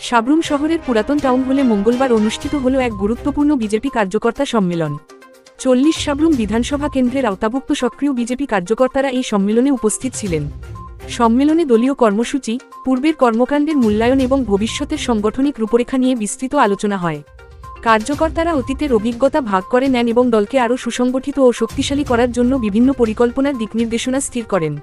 সাবরুম শহরের পুরাতন টাউন হলে মঙ্গলবার অনুষ্ঠিত হল এক গুরুত্বপূর্ণ বিজেপি কার্যকর্তা সম্মেলন। চল্লিশ সাবরুম বিধানসভা কেন্দ্রের আওতাভুক্ত সক্রিয় বিজেপি কার্যকর্তারা এই সম্মেলনে উপস্থিত ছিলেন। সম্মেলনে দলীয় কর্মসূচি, পূর্বের কর্মকাণ্ডের মূল্যায়ন এবং ভবিষ্যতের সাংগঠনিক রূপরেখা নিয়ে বিস্তৃত আলোচনা হয়। কার্যকর্তারা অতীতের অভিজ্ঞতা ভাগ করে নেন এবং দলকে আরও সুসংগঠিত ও শক্তিশালী করার জন্য বিভিন্ন পরিকল্পনার দিকনির্দেশনা স্থির করেন।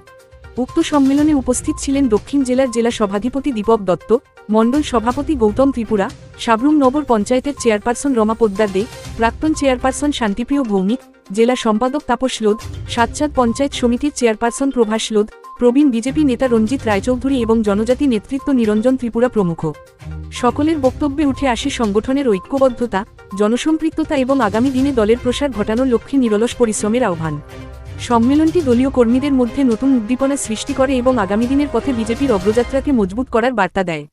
উক্ত সম্মেলনে উপস্থিত ছিলেন দক্ষিণ জেলার জেলা সভাধিপতি দীপক দত্ত, মণ্ডল সভাপতি গৌতম ত্রিপুরা, সাবরুম নগর পঞ্চায়েতের চেয়ারপারসন রমা পোদ্দার দে, প্রাক্তন চেয়ারপারসন শান্তিপ্রিয় ভৌমিক, জেলা সম্পাদক তাপস লোধ সাতচাঁদ পঞ্চায়েত সমিতির চেয়ারপারসন প্রভাস লোধ, প্রবীণ বিজেপি নেতা রঞ্জিত রায়চৌধুরী এবং জনজাতি নেতৃত্ব নিরঞ্জন ত্রিপুরা প্রমুখ। সকলের বক্তব্যে উঠে আসে সংগঠনের ঐক্যবদ্ধতা, জনসম্পৃক্ততা এবং আগামী দিনে দলের প্রসার ঘটানোর লক্ষ্যে নিরলস পরিশ্রমের আহ্বান। সম্মেলনটি দলীয় কর্মীদের মধ্যে নতুন উদ্দীপনা সৃষ্টি করে এবং আগামী দিনের পথে বিজেপির অগ্রযাত্রাকে মজবুত করার বার্তা দেয়।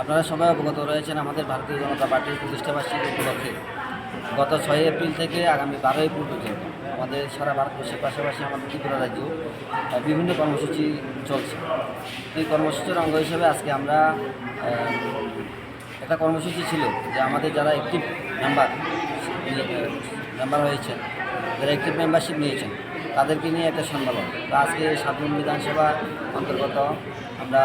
আপনারা সবাই অবগত রয়েছেন, আমাদের ভারতীয় জনতা পার্টির প্রতিষ্ঠাবার্ষিকী উপলক্ষে। গত ছয় এপ্রিল থেকে আগামী বারো এপ্রিল পর্যন্ত আমাদের সারা ভারতবর্ষের পাশাপাশি আমাদের ত্রিপুরা রাজ্য বিভিন্ন কর্মসূচি চলছে। এই কর্মসূচির অঙ্গ হিসেবে আজকে আমরা একটা কর্মসূচি ছিল যে আমাদের যারা অ্যাক্টিভ মেম্বার মেম্বার হয়েছেন যারা অ্যাক্টিভ মেম্বারশিপ নিয়েছেন। তাদেরকে নিয়ে একটা সম্মেলন। তো আজকে সাবরুম বিধানসভা অন্তর্গত আমরা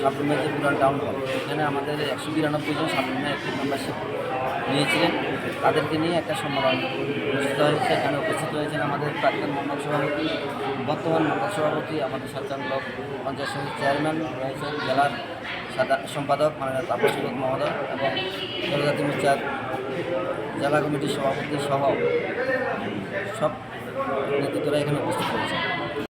সাবরুমের যে পুরান টাউন হল এখানে আমাদের একশো বিরানব্বই জন সাবরুমের অ্যাক্টিভ মেম্বারশিপ নিয়েছিলেন। তাদেরকে নিয়ে একটা সম্মেলন অনুষ্ঠিত হয়েছে। এখানে উপস্থিত হয়েছেন আমাদের প্রাক্তন মন্ডল সভাপতি, বর্তমান মন্ডল সভাপতি আমাদের সাতজন ব্লক পঞ্চায়েত সমিতির চেয়ারম্যান রয়েছেন, জেলার সম্পাদক মাননীয় তাপস মহোদয় এবং জনজাতি মোর্চার জেলা কমিটির সভাপতি সহ সব নেতৃত্বরা এখানে উপস্থিত হয়েছে।